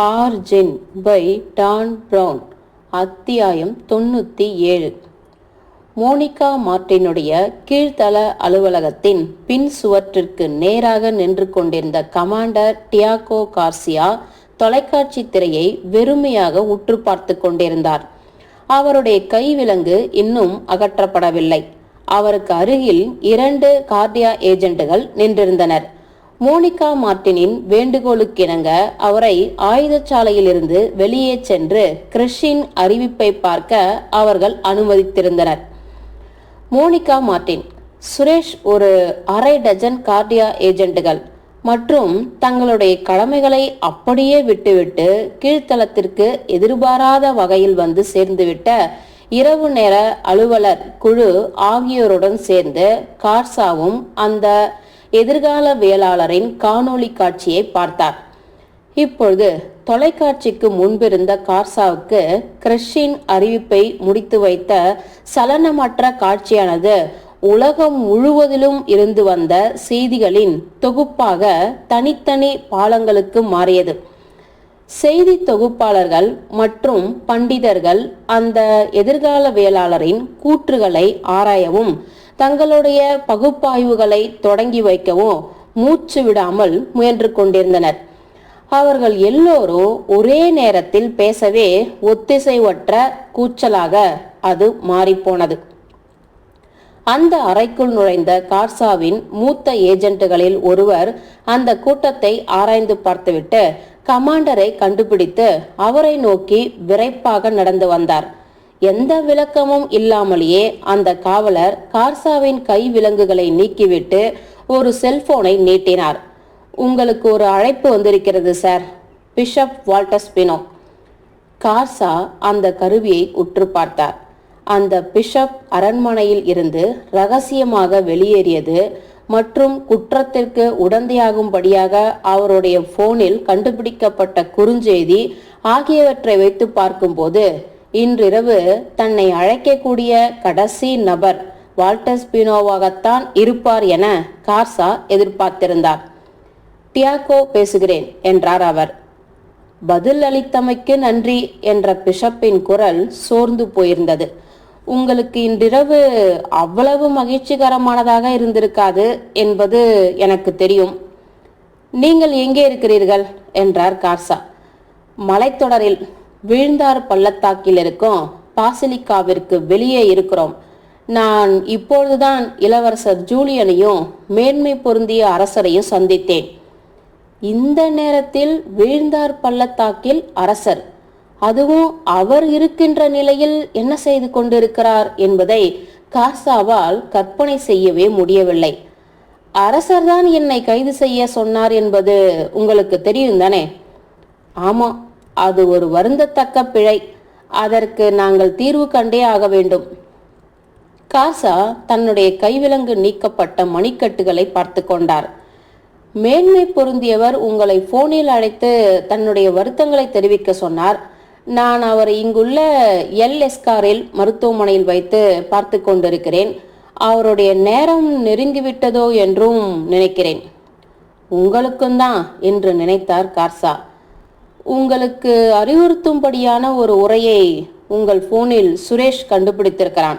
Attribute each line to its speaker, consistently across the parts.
Speaker 1: Origin by Don brown அத்தியாயம் தொண்ணூற்றி ஏழு. மோனிகா மார்ட்டினுடைய கீழ்த்தள அலுவலகத்தின் பின் சுவற்றிற்கு நேராக நின்று கொண்டிருந்த கமாண்டர் டியாகோ கார்சியா தொலைக்காட்சி திரையை வெறுமையாக உற்று பார்த்து கொண்டிருந்தார். அவருடைய கைவிலங்கு இன்னும் அகற்றப்படவில்லை. அவருக்கு அருகில் இரண்டு கார்டியா ஏஜென்ட்டுகள் நின்றிருந்தனர். மோனிகா மார்ட்டினின் வேண்டுகோளுக்கிணங்க அவரை ஆயுதச்சாலையிலிருந்து வெளியே சென்று கிறிஷின் அறிவிப்பை பார்க்க அவர்கள் அனுமதித்திருந்தனர். மோனிகா மார்ட்டின் சுரேஷ் ஒரு அரை டஜன் கார்டியா ஏஜென்ட்டுகள் மற்றும் தங்களுடைய கடமைகளை அப்படியே விட்டுவிட்டு கீழ்த்தளத்திற்கு எதிர்பாராத வகையில் வந்து சேர்ந்துவிட்ட இரவு நேர அலுவலர் குழு ஆகியோருடன் சேர்ந்து கார்சாவும் அந்த எதிர்காலவியலாளரின் காணொளி காட்சியை பார்த்தார். இப்பொழுது தொலைக்காட்சிக்கு முன்பிருந்த கார்சாவுக்கு கிறிஷின் அறிவிப்பை முடித்து வைத்த சலனமற்ற காட்சியானது உலகம் முழுவதிலும் இருந்து வந்த செய்திகளின் தொகுப்பாக தனித்தனி பாலங்களுக்கு மாறியது. செய்தி தொகுப்பாளர்கள் மற்றும் பண்டிதர்கள் அந்த எதிர்காலவியலாளரின் கூற்றுகளை ஆராயவும் தங்களுடைய பகுப்பாய்வுகளை தொடங்கி வைக்கவும் மூச்சு விடாமல் முயன்று கொண்டிருந்தனர். அவர்கள் எல்லோரும் ஒரே நேரத்தில் பேசவே ஒத்திசைவற்ற கூச்சலாக அது மாறிப்போனது. அந்த அறைக்குள் நுழைந்த கார்சாவின் மூத்த ஏஜென்ட்டுகளில் ஒருவர் அந்த கூட்டத்தை ஆராய்ந்து பார்த்துவிட்டு கமாண்டரை கண்டுபிடித்து அவரை நோக்கி விரைப்பாக நடந்து வந்தார். எந்த விளக்கமும் இல்லாமலேயே அந்த காவலர் கார்சாவின் கை விலங்குகளை நீக்கிவிட்டு ஒரு செல்போனை நீட்டினார். உங்களுக்கு ஒரு அழைப்பு வந்திருக்கிறது சார். பிஷப் வால்டஸ்பினோ கார்சா அந்த கருவியை உற்று பார்த்தார். அந்த பிஷப் அரண்மனையில் இருந்து ரகசியமாக வெளியேறியது மற்றும் குற்றத்திற்கு உடந்தையாகும்படியாக அவருடைய போனில் கண்டுபிடிக்கப்பட்ட குறுஞ்செய்தி ஆகியவற்றை வைத்து பார்க்கும்போது இன்றிரவு தன்னை அழைக்கக்கூடிய கடைசி நபர் வால்டர் ஸ்பினோவாகத்தான் இருப்பார் என கார்சா எதிர்பார்த்திருந்தார். டியாகோ பேசுகிறேன் என்றார் அவர். பதில் அளித்தமைக்கு நன்றி என்ற பிஷப்பின் குரல் சோர்ந்து போயிருந்தது. உங்களுக்கு இன்றிரவு அவ்வளவு மகிழ்ச்சிகரமானதாக இருந்திருக்காது என்பது எனக்கு தெரியும். நீங்கள் எங்கே இருக்கிறீர்கள்? என்றார் கார்சா. மலைத்தொடரில் வீழ்ந்தார் பள்ளத்தாக்கில் இருக்கும் பாசிலிக்காவிற்கு வெளியே இருக்கிறோம். நான் இப்பொழுதுதான் இளவரசர் ஜூலியனையும் மேன்மை பொருந்திய அரசரையும் சந்தித்தேன். இந்த நேரத்தில் வீழ்ந்தார் பள்ளத்தாக்கில் அரசர். அதுவும் அவர் இருக்கின்ற நிலையில் என்ன செய்து கொண்டிருக்கிறார் என்பதை காசாவால் கற்பனை செய்யவே முடியவில்லை. அரசர்தான் என்னை கைது செய்ய சொன்னார் என்பது உங்களுக்கு தெரியும் தானே? ஆமாம் அது ஒரு வருந்தத்தக்க பிழை. அதற்கு நாங்கள் தீர்வு கண்டே ஆக வேண்டும். காசா தன்னுடைய கைவிலங்கு நீக்கப்பட்ட மணிக்கட்டுகளை பார்த்து கொண்டார். மேன்மை பொருந்தியவர் உங்களை போனில் அழைத்து தன்னுடைய வருத்தங்களை தெரிவிக்க சொன்னார். நான் அவரை இங்குள்ள எல் எஸ்காரில் மருத்துவமனையில் வைத்து பார்த்து கொண்டிருக்கிறேன். அவருடைய நேரம் நெருங்கிவிட்டதோ என்றும் நினைக்கிறேன். உங்களுக்கும் தான் என்று நினைத்தார் கார்சா உங்களுக்கு அறிவுறுத்தும்படியான ஒரு உரையை உங்கள் போனில் சுரேஷ் கண்டுபிடித்திருக்கிறான்.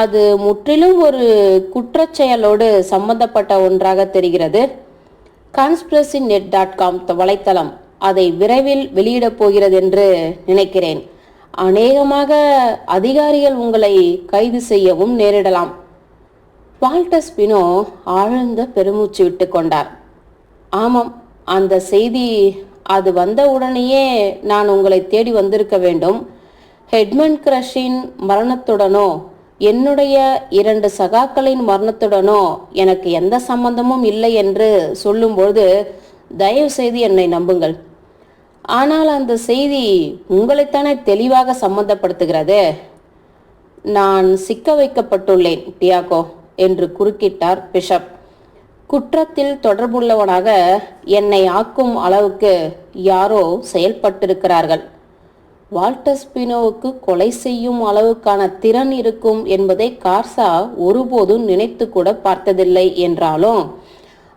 Speaker 1: அது முற்றிலும் ஒரு குற்றச்செயலோடு சம்பந்தப்பட்ட ஒன்றாக தெரிகிறது. கான்ஸ்பிரசி நெட் டாட் காம் வலைத்தளம் அதை விரைவில் வெளியிடப் போகிறது என்று நினைக்கிறேன். அநேகமாக அதிகாரிகள் உங்களை கைது செய்யவும் நேரிடலாம். வால்டஸ் பினோ ஆழ்ந்த பெருமூச்சு விட்டு கொண்டார். ஆமாம் அந்த செய்தி அது வந்த உடனேயே நான் உங்களை தேடி வந்திருக்க வேண்டும். ஹெட்மன் கிரஷின் மரணத்துடனோ என்னுடைய இரண்டு சகாக்களின் மரணத்துடனோ எனக்கு எந்த சம்பந்தமும் இல்லை என்று சொல்லும்பொழுது தயவு செய்து என்னை நம்புங்கள். ஆனால் அந்த செய்தி உங்களைத்தானே தெளிவாக சம்பந்தப்படுத்துகிறது? நான் சிக்க வைக்கப்பட்டுள்ளேன் டியாகோ என்று குறுக்கிட்டார் பிஷப். குற்றத்தில் தொடர்புள்ளவனாக என்னை ஆக்கும் அளவுக்கு யாரோ செயல்பட்டிருக்கிறார்கள். வால்டஸ்பினோவுக்கு கொலை செய்யும் அளவுக்கான திறன் இருக்கும் என்பதை கார்சா ஒருபோதும் நினைத்து கூட பார்த்ததில்லை என்றாலும்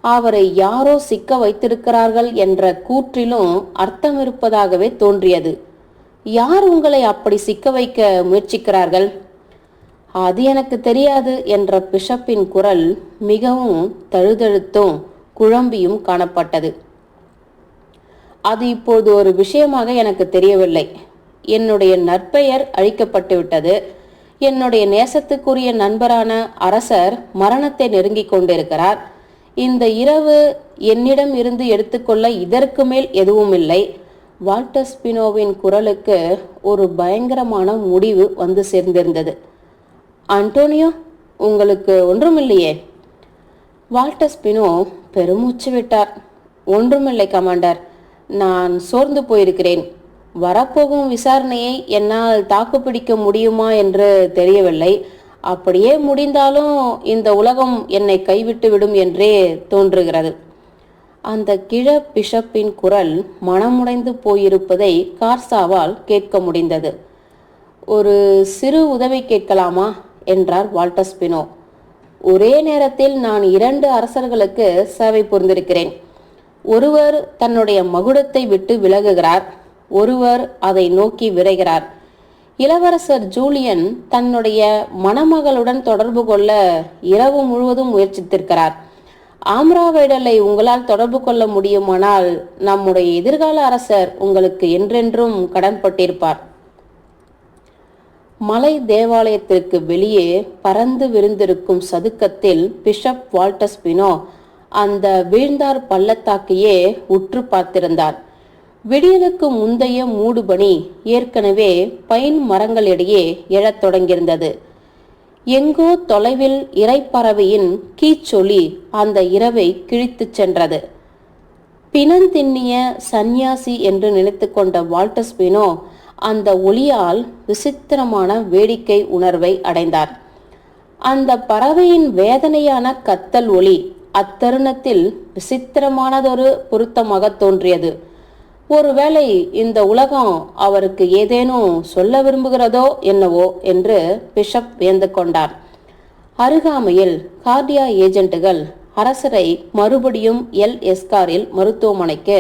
Speaker 1: அவரை யாரோ சிக்க வைத்திருக்கிறார்கள் என்ற கூற்றிலும் அர்த்தம் இருப்பதாகவே தோன்றியது. யார் உங்களை அப்படி சிக்க வைக்க முயற்சிக்கிறார்கள்? அது எனக்கு தெரியாது என்ற பிஷப்பின் குரல் மிகவும் தழுதழுத்தும் குழம்பியும் காணப்பட்டது. அது இப்போது ஒரு விஷயமாக எனக்கு தெரியவில்லை. என்னுடைய நற்பெயர் அழிக்கப்பட்டு விட்டது. என்னுடைய நேசத்துக்குரிய நண்பரான அரசர் மரணத்தை நெருங்கிக் கொண்டிருக்கிறார். இந்த இரவு என்னிடம் இருந்து எடுத்துக்கொள்ள இதற்கு மேல் எதுவும் இல்லை வால்டர் ஸ்பினோவின் குரலுக்கு ஒரு பயங்கரமான முடிவு வந்து சேர்ந்திருந்தது. அன்டோனியோ உங்களுக்கு ஒன்றுமில்லையே. வால்டர் ஸ்பினோ பெருமூச்சு விட்டார். ஒன்றுமில்லை கமாண்டர். நான் சோர்ந்து போயிருக்கிறேன். வரப்போகும் விசாரணையை என்னால் தாக்குப்பிடிக்க முடியுமா என்று தெரியவில்லை. அப்படியே முடிந்தாலும் இந்த உலகம் என்னை கைவிட்டு விடும் என்றே தோன்றுகிறது. அந்த கிழ பிஷப்பின் குரல் மனமுடைந்து போயிருப்பதை கார்சாவால் கேட்க முடிந்தது. ஒரு சிறு உதவி கேட்கலாமா? என்றார் வால்டர் ஸ்பினோ. ஒரே நேரத்தில் நான் இரண்டு அரசர்களுக்கு சேவை புரிந்திருக்கிறேன். ஒருவர் தன்னுடைய மகுடத்தை விட்டு விலகுகிறார் ஒருவர் அதை நோக்கி விரைகிறார். இளவரசர் ஜூலியன் தன்னுடைய மணமகளுடன் தொடர்பு கொள்ள இரவு முழுவதும் முயற்சித்திருக்கிறார். ஆம்ராவைடலை உங்களால் தொடர்பு கொள்ள முடியுமானால் நம்முடைய எதிர்கால அரசர் உங்களுக்கு என்றென்றும் கடன்பட்டிருப்பார். மலை தேவாலயத்திற்கு வெளியே பறந்து விரிந்திருக்கும் சதுக்கத்தில் பிஷப் வால்டஸ்பினோ அந்த வீழ்ந்தார் பள்ளத்தாக்கையே உற்று பார்த்திருந்தார். விடியலுக்கு முந்தைய மூடுபனி ஏற்கனவே பைன் மரங்களிடையே எழத் தொடங்கியிருந்தது. எங்கோ தொலைவில் இறைப்பறவையின் கீச்சொலி அந்த இரவை கிழித்துச் சென்றது. பிணந்திண்ணிய சந்நியாசி என்று நினைத்து கொண்ட வால்டஸ்பினோ அந்த ஒளியால் விசித்திரமான வேடிக்கை உணர்வை அடைந்தார். அந்த பறவையின் வேதனையான கத்தல் ஒளி அத்தருணத்தில் விசித்திரமானதொரு பொருத்தமாக தோன்றியது. ஒருவேளை இந்த உலகம் அவருக்கு ஏதேனும் சொல்ல விரும்புகிறதோ என்னவோ என்று பிஷப் வியந்து கொண்டார். அருகாமையில் கார்டியா ஏஜென்ட்டுகள் அரசரை மறுபடியும் எல் எஸ்காரில் மருத்துவமனைக்கு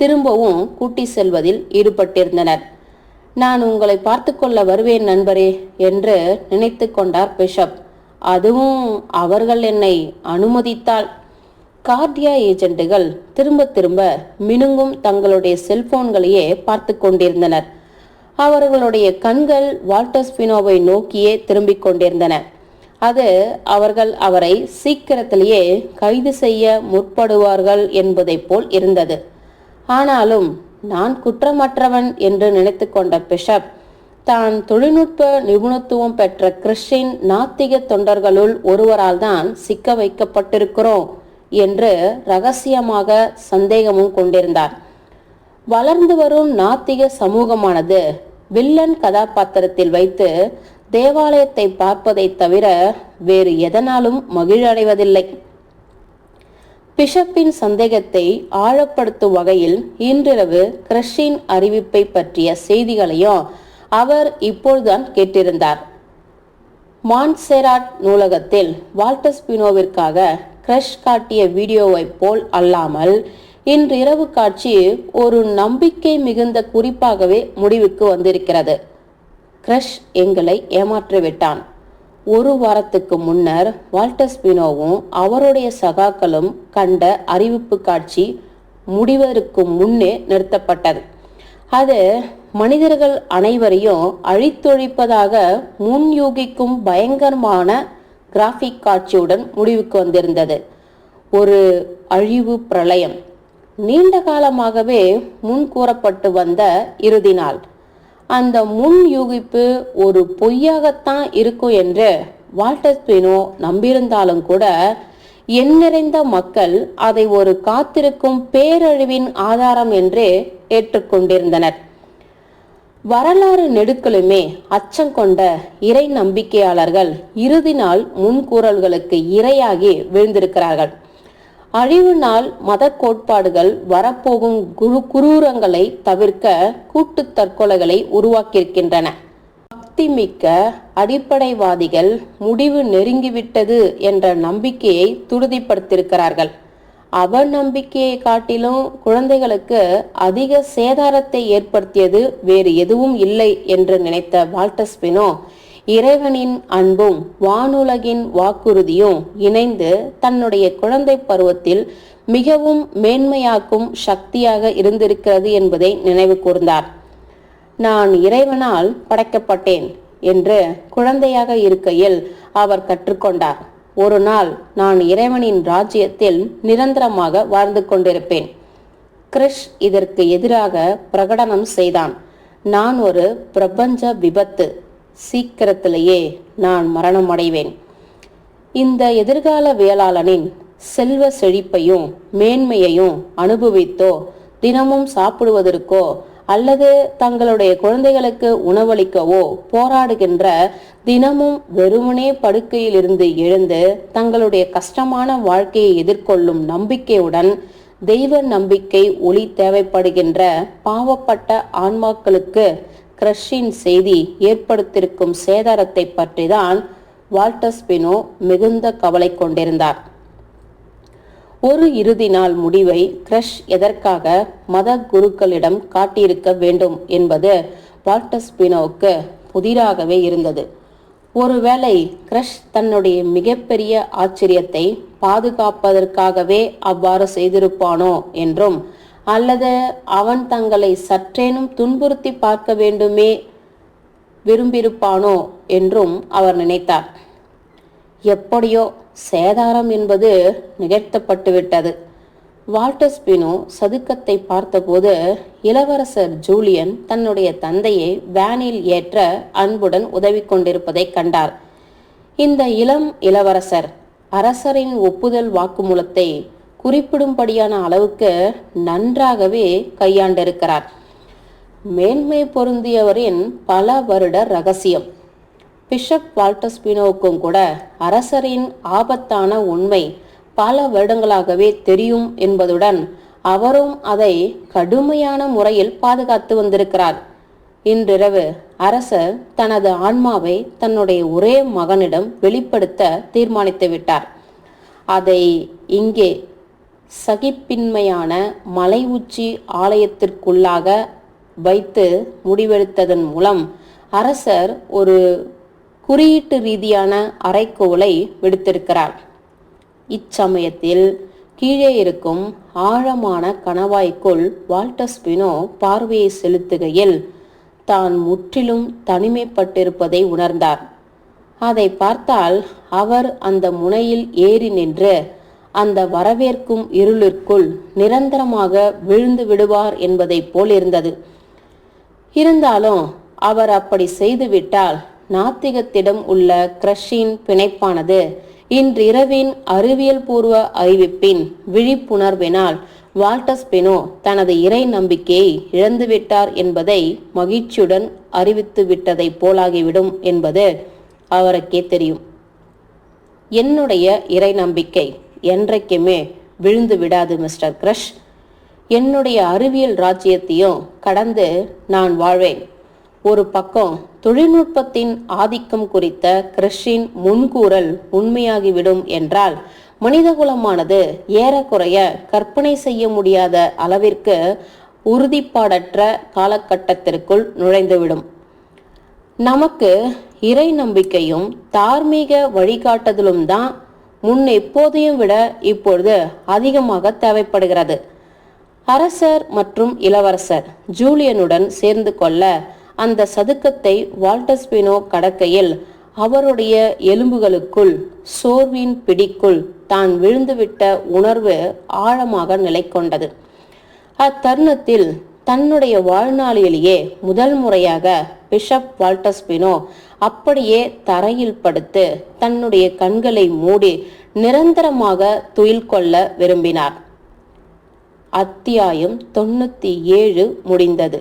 Speaker 1: திரும்பவும் கூட்டி செல்வதில் ஈடுபட்டிருந்தனர். நான் உங்களை பார்த்து கொள்ள வருவேன் நண்பரே என்று நினைத்து கொண்டார் பிஷப். அதுவும் அவர்கள் என்னை அனுமதித்தால். கார்டியா ஏஜென்ட்டுகள் திரும்ப திரும்ப மினுங்கும் தங்களுடைய செல்போன்களையே பார்த்து கொண்டிருந்தனர். அவர்களுடைய கண்கள் வால்டர் ஸ்பினோவை நோக்கியே திரும்பிக் கொண்டிருந்தன. அது அவர்கள் அவரை சீக்கிரத்திலேயே கைது செய்ய முற்படுவார்கள் என்பதைப் போல் இருந்தது. ஆனாலும் நான் குற்றமற்றவன் என்று நினைத்து கொண்ட பிஷப் தான் தொழில்நுட்ப நிபுணத்துவம் பெற்ற கிறிஸ்டின் நாத்திக தொண்டர்களுள் ஒருவரால் தான் சிக்க வைக்கப்பட்டிருக்கிறோம் என்று ரகசியமாக சந்தேகமும் கொண்டிருந்தார். வளர்ந்து வரும் நாத்திக சமூகமானது வில்லன் கதாபாத்திரத்தில் வைத்து தேவாலயத்தை பார்ப்பதை தவிர வேறு எதனாலும் மகிழடைவதில்லை பிஷப்பின் சந்தேகத்தை ஆழப்படுத்தும் வகையில் இன்றிரவு கிரஷின் அறிவிப்பை பற்றிய செய்திகளையும் அவர் இப்பொழுதுதான் கேட்டிருந்தார். மான்செராட் நூலகத்தில் வால்டர் ஸ்பினோவிற்காக கிரஷ் காட்டிய வீடியோவைப் போல் அல்லாமல் இன்றிரவு காட்சி ஒரு நம்பிக்கை மிகுந்த குறிப்பாகவே முடிவுக்கு வந்திருக்கிறது. கிரஷ் எங்களை ஏமாற்றிவிட்டான். ஒரு வாரத்துக்கு முன்னர் வால்டர் ஸ்பினோவும் அவருடைய சகாக்களும் கண்ட அறிவிப்பு காட்சி முடிவதற்கு முன்னே நிறுத்தப்பட்டது. அது மனிதர்கள் அனைவரையும் அழித்தொழிப்பதாக முன் யூகிக்கும் பயங்கரமான கிராஃபிக் காட்சியுடன் முடிவுக்கு வந்திருந்தது. ஒரு அழிவு பிரளயம். நீண்ட காலமாகவே முன் கூறப்பட்டு வந்த இறுதி நாள். அந்த முன் யூகிப்பு ஒரு பொய்யாகத்தான் இருக்கும் என்று வால்டர் ஸ்பினோ நம்பியிருந்தாலும் கூட எண்ணிறைந்த மக்கள் அதை ஒரு காத்திருக்கும் பேரழிவின் ஆதாரம் என்றே ஏற்றுக்கொண்டிருந்தனர். வரலாறு நெடுக்கலுமே அச்சம் கொண்ட இறை நம்பிக்கையாளர்கள் இறுதி நாள் முன்கூறல்களுக்கு இரையாகி விழுந்திருக்கிறார்கள். அழிவு நாள் மத கோட்பாடுகள் வரப்போகும் குரு குரூரங்களை தவிர்க்க கூட்டு தற்கொலைகளை உருவாக்கியிருக்கின்றன. பக்திமிக்க அடிப்படைவாதிகள் முடிவு நெருங்கிவிட்டது என்ற நம்பிக்கையை துருதிப்படுத்தியிருக்கிறார்கள். அவநம்பிக்கையை காட்டிலும் குழந்தைகளுக்கு அதிக சேதாரத்தை ஏற்படுத்தியது வேறு எதுவும் இல்லை என்று நினைத்த வால்டஸ்பினோ இறைவனின் அன்பும் வானுலகின் வாக்குறுதியும் இணைந்து தன்னுடைய குழந்தை பருவத்தில் மிகவும் மேன்மையாக்கும் சக்தியாக இருந்திருக்கிறது என்பதை நினைவு கூர்ந்தார். நான் இறைவனால் படைக்கப்பட்டேன் என்று குழந்தையாக இருக்கையில் அவர் கற்றுக்கொண்டார். ஒரு நாள் நான் இறைவனின் ராஜ்யத்தில் நிரந்தரமாக வாழ்ந்து கொண்டிருப்பேன். கிறிஷ் இதற்கு எதிராக பிரகடனம் செய்தான். நான் ஒரு பிரபஞ்ச விபத்து. சீக்கிரத்திலேயே நான் மரணம் அடைவேன் இந்த எதிர்கால வேளாளனின் செல்வ செழிப்பையும் மேன்மையையும் அனுபவித்தோ தினமும் சாப்பிடுவதற்கோ அல்லது தங்களுடைய குழந்தைகளுக்கு உணவளிக்கவோ போராடுகின்ற தினமும் வெறுமனே படுக்கையில் இருந்து எழுந்து தங்களுடைய கஷ்டமான வாழ்க்கையை எதிர்கொள்ளும் நம்பிக்கையுடன் தெய்வ நம்பிக்கை ஒளி தேவைப்படுகின்ற பாவப்பட்ட ஆன்மாக்களுக்கு கிரஷின் செய்தி ஏற்படுத்தியிருக்கும் சேதாரத்தை பற்றிதான் வால்டஸ்பினோ மிகுந்த கவலை கொண்டிருந்தார். ஒரு இறுதி நாள் முடிவை கிரஷ் எதற்காக மத குருக்களிடம் காட்டியிருக்க வேண்டும் என்பது வால்டஸ்பினோவுக்கு புதிராகவே இருந்தது. ஒருவேளை கிரஷ் தன்னுடைய மிகப்பெரிய ஆச்சரியத்தை பாதுகாப்பதற்காகவே அவ்வாறு செய்திருப்பானோ என்றும் அல்லது அவன் தங்களை சற்றேனும் துன்புறுத்தி பார்க்க வேண்டுமே விரும்பியிருப்பானோ என்றும் அவர் நினைத்தார். எப்படியோ சேதாரம் என்பது நிகழ்த்தப்பட்டுவிட்டது. வால்டஸ்பினோ சதுக்கத்தை பார்த்தபோது இளவரசர் ஜூலியன் தன்னுடைய தந்தையை வேனில் ஏற்ற அன்புடன் உதவி கொண்டிருப்பதை கண்டார். இந்த இளம் இளவரசர் அரசரின் ஒப்புதல் வாக்குமூலத்தை குறிப்பிடும்படியான அளவுக்கு நன்றாகவே கையாண்டிருக்கிறார். மேன்மை பொருந்தியவரின் பல வருட ரகசியம். பிஷப் வால்டஸ்பினோவுக்கும் கூட அரசரின் ஆபத்தான உண்மை பல வருடங்களாகவே தெரியும் என்பதுடன் அவரும் அதை கடுமையான முறையில் பாதுகாத்து வந்திருக்கிறார். இன்றிரவு அரசர் தனது ஆன்மாவை தன்னுடைய ஒரே மகனிடம் வெளிப்படுத்த தீர்மானித்து விட்டார் அதை இங்கே சகிப்பின்மையான மலை உச்சி ஆலயத்திற்குள்ளாக வைத்து முடிவெடுத்ததன் மூலம் அரசர் ஒரு குறியீட்டு ரீதியான அறைக்கோலை விடுத்திருக்கிறார். இச்சமயத்தில் கீழே இருக்கும் ஆழமான கணவாய்க்குள் வால்டஸ்பினோ பார்வையை செலுத்துகையில் தான் முற்றிலும் தனிமைப்பட்டிருப்பதை உணர்ந்தார். அதை பார்த்தால் அவர் அந்த முனையில் ஏறி நின்று அந்த வரவேற்கும் இருளிற்குள் நிரந்தரமாக விழுந்து விடுவார் என்பதைப் போல் இருந்தது இருந்தாலும் அவர் அப்படி செய்துவிட்டால் நாத்திகத்திடம் உள்ள கிரஷின் பிணைப்பானது இன்றிரவின் அறிவியல் பூர்வ அறிவிப்பின் விழிப்புணர்வினால் வால்டஸ் பெனோ தனது இறை நம்பிக்கையை இழந்துவிட்டார் என்பதை மகிழ்ச்சியுடன் அறிவித்து விட்டதை போலாகிவிடும் என்பது அவருக்கே தெரியும். என்னுடைய இறை நம்பிக்கை. என்றைக்குமே விழுந்து விடாது மிஸ்டர் கிரஷ். என்னுடைய அறிவியல் ராஜ்யத்தையும் கடந்து நான் வாழ்வேன். ஒரு பக்கம் தொழில்நுட்பத்தின் ஆதிக்கம் குறித்த கிரஷின் முன்கூறல் உண்மையாகிவிடும் என்றால் மனிதகுலமானது ஏறக்குறைய கற்பனை செய்ய முடியாத அளவிற்கு உறுதிப்பாடற்ற காலகட்டத்திற்குள் நுழைந்துவிடும். நமக்கு இறை நம்பிக்கையும் தார்மீக வழிகாட்டுதலும் தான் முன் எப்போதையும் விட இப்பொழுது அதிகமாக தேவைப்படுகிறது. அரசர் மற்றும் இளவரசர் ஜூலியனுடன் சேர்ந்து கொள்ள அந்த சதுக்கத்தை வால்டஸ்பினோ கடக்கையில் அவருடைய எலும்புகளுக்குள் சோர்வின் பிடிக்குள் தான் விழுந்துவிட்ட உணர்வு ஆழமாக நிலை கொண்டது அத்தருணத்தில் தன்னுடைய வாழ்நாளிலேயே முதல் முறையாக பிஷப் வால்டஸ்பினோ அப்படியே தரையில் படுத்து தன்னுடைய கண்களை மூடி நிரந்தரமாக துயில் கொள்ள விரும்பினார். அத்தியாயம் தொண்ணூத்தி ஏழு முடிந்தது.